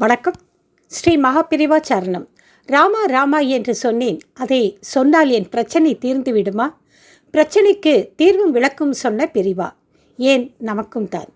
வணக்கம். ஸ்ரீ மகாபிரிவா சரணம். ராமா ராமா என்று சொன்னேன். அதை சொன்னால் என் பிரச்சனை தீர்ந்து விடுமா பிரச்சனைக்கு தீர்வும் விளக்கும் சொன்ன பிரிவா. ஏன்? நமக்கும் தான்.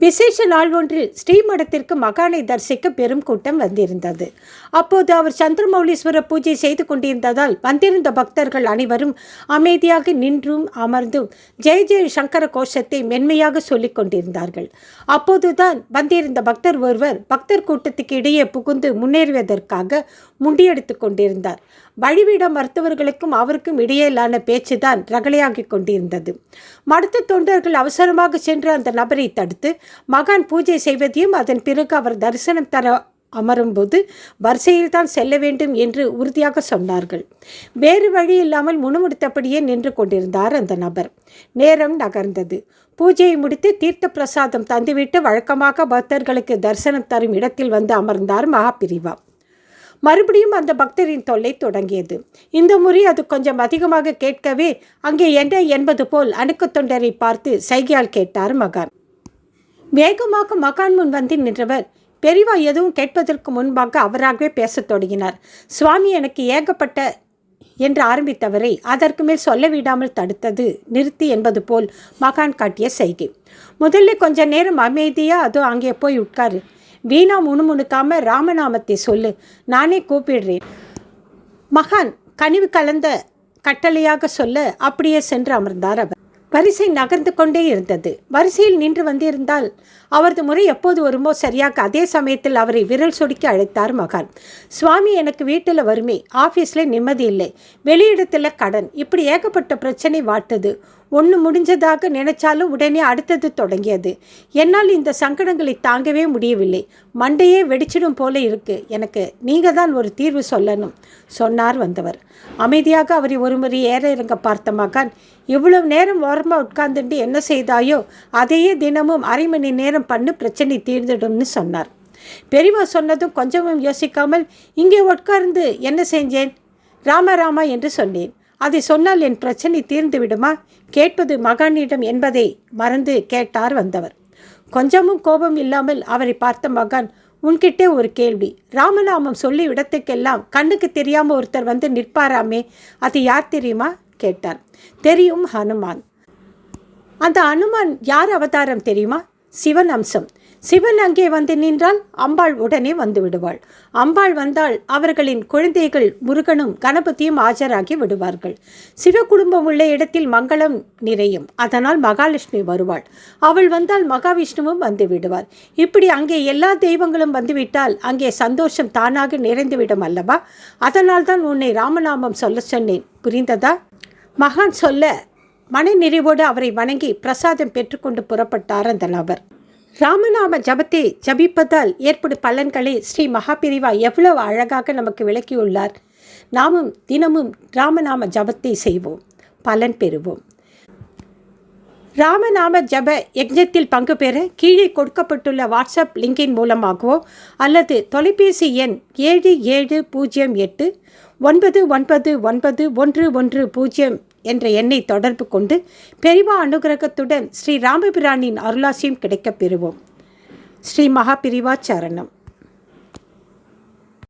விசேஷ நாள் ஒன்றில் ஸ்ரீமடத்திற்கு மகானை தரிசிக்க பெரும் கூட்டம் வந்திருந்தது. அப்போது அவர் சந்திரமௌலீஸ்வர பூஜை செய்து கொண்டிருந்ததால் வந்திருந்த பக்தர்கள் அனைவரும் அமைதியாக நின்றும் அமர்ந்தும் ஜெய ஜெய சங்கர கோஷத்தை மென்மையாக சொல்லிக் கொண்டிருந்தார்கள். அப்போதுதான் வந்திருந்த பக்தர் ஒருவர் பக்தர் கூட்டத்துக்கு இடையே புகுந்து முன்னேறுவதற்காக முண்டியெடுத்து கொண்டிருந்தார். வழிவிட மருத்துவர்களுக்கும் அவருக்கும் இடையிலான பேச்சுதான் ரகளையாகிக் கொண்டிருந்தது. மடுத்த தொண்டர்கள் அவசரமாக சென்று அந்த நபரை தடுத்து மகான் பூஜை செய்வதையும் அதன் பிறகு அவர் தரிசனம் தர அமரும்போது வரிசையில் தான் செல்ல வேண்டும் என்று உறுதியாக சொன்னார்கள். வேறு வழி இல்லாமல் முணுமுடுத்தபடியே நின்று கொண்டிருந்தார் அந்த நபர். நேரம் நகர்ந்தது. பூஜையை முடித்து தீர்த்த பிரசாதம் தந்துவிட்டு வழக்கமாக பக்தர்களுக்கு தரிசனம் தரும் இடத்தில் வந்து அமர்ந்தார் மகாபிரிவா. மறுபடியும் அந்த பக்தரின் தொல்லை தொடங்கியது. இந்த முறை அது கொஞ்சம் அதிகமாக கேட்கவே அங்கே என்ன என்பது போல் அணுக்கு தொண்டரை பார்த்து சைகையால் கேட்டார் மகான். வேகமாக மகான் முன் வந்து நின்றவர். பெரிவா எதுவும் கேட்பதற்கு முன்பாக அவராகவே பேசத் தொடங்கினார். சுவாமி எனக்கு ஏகப்பட்ட என்று ஆரம்பித்தவரை அதற்கு மேல் சொல்ல விடாமல் தடுத்தது நிறுத்தி என்பது போல் மகான் காட்டிய செய்கை முதல்ல கொஞ்ச நேரம் அமைதியாக அதோ அங்கே போய் உட்காரு. வீணா முணுமுணுக்காம ராமநாமத்தை சொல்லு. நானே கூப்பிடுறேன். மகான் கனிவு கலந்த கட்டளையாக சொல்ல அப்படியே சென்று அமர்ந்தார் அவர். வரிசை நகர்ந்து கொண்டே இருந்தது. வரிசையில் நின்று வந்திருந்தால் அவரது முறை எப்போது வருமோ சரியாக அதே சமயத்தில் அவரை விரல் சொடுக்கி அழைத்தார் மகான். சுவாமி எனக்கு வீட்டில் வறுமை. ஆஃபீஸில் நிம்மதி இல்லை. வெளியிடத்தில் கடன். இப்படி ஏகப்பட்ட பிரச்சனை வாட்டுது ஒன்று முடிஞ்சதாக நினைச்சாலும் உடனே அடுத்தது தொடங்கியது. என்னால் இந்த சங்கடங்களை தாங்கவே முடியவில்லை. மண்டையே வெடிச்சிடும் போல இருக்கு. எனக்கு நீங்கள் தான் ஒரு தீர்வு சொல்லணும் சொன்னார் வந்தவர். அமைதியாக அவரை ஒருமுறை ஏற இறங்க பார்த்த மகான் இவ்வளவு நேரம் ஓரமாக உட்கார்ந்துட்டு என்ன செய்தாயோ அதையே தினமும் அரை மணி நேரம் பண்ணு பிரச்சனை தீர்ந்துடும்னு சொன்னார். பெரியவா சொன்னதும் கொஞ்சமும் யோசிக்காமல் இங்கே உட்கார்ந்து என்ன செஞ்சேன்? ராம ராமா என்று சொன்னேன். அதை சொன்னால் என் பிரச்சனை தீர்ந்து விடுமா கேட்பது மகானிடம் என்பதை மறந்து கேட்டார் வந்தவர். கொஞ்சமும் கோபம் இல்லாமல் அவரை பார்த்த மகான் உன்கிட்டே ஒரு கேள்வி. ராமநாமம் சொல்லி இடத்துக்கெல்லாம் கண்ணுக்கு தெரியாமல் ஒருத்தர் வந்து நிற்பாராமே? அது யார் தெரியுமா? கேட்டார். தெரியும் ஹனுமான். அந்த அனுமான் யார் அவதாரம் தெரியுமா? சிவன் அம்சம். சிவன் அங்கே வந்து நின்றால் அம்பாள் உடனே வந்து விடுவாள். அம்பாள் வந்தால் அவர்களின் குழந்தைகள் முருகனும் கணபதியும் ஆஜராகி விடுவார்கள். சிவ குடும்பம் உள்ள இடத்தில் மங்களம் நிறையும். அதனால் மகாலட்சுமி வருவாள். அவள் வந்தால் மகாவிஷ்ணுவும் வந்து விடுவார். இப்படி அங்கே எல்லா தெய்வங்களும் வந்துவிட்டால் அங்கே சந்தோஷம் தானாக நிறைந்துவிடும் அல்லவா? அதனால் தான் உன்னை ராமநாமம் சொல்ல சொன்னேன். புரிந்ததா? மகான் சொல்ல மனநிறைவோடு அவரை வணங்கி பிரசாதம் பெற்றுக்கொண்டு புறப்பட்டார் அந்த நபர். ராமநாம ஜபத்தை ஜபிப்பதால் ஏற்படும் பலன்களை ஸ்ரீ மகாபிரிவா எவ்வளவு அழகாக நமக்கு விளக்கியுள்ளார். நாமும் தினமும் ராமநாம ஜபத்தை செய்வோம். பலன் பெறுவோம். ராமநாம ஜப யஜ்ஞத்தில் பங்கு பெற கீழே கொடுக்கப்பட்டுள்ள வாட்ஸ்அப் லிங்கின் மூலமாகவோ அல்லது தொலைபேசி எண் ஏழு ஏழு பூஜ்ஜியம் எட்டு ஒன்பது ஒன்பது ஒன்பது ஒன்று ஒன்று பூஜ்ஜியம் என்ற எண்ணை தொடர்பு கொண்டு பெரிவா அனுகிரகத்துடன் ஸ்ரீ ராமபிரானின் அருளாசியம் கிடைக்கப் பெறுவோம். ஸ்ரீ மகாபிரிவா சரணம்.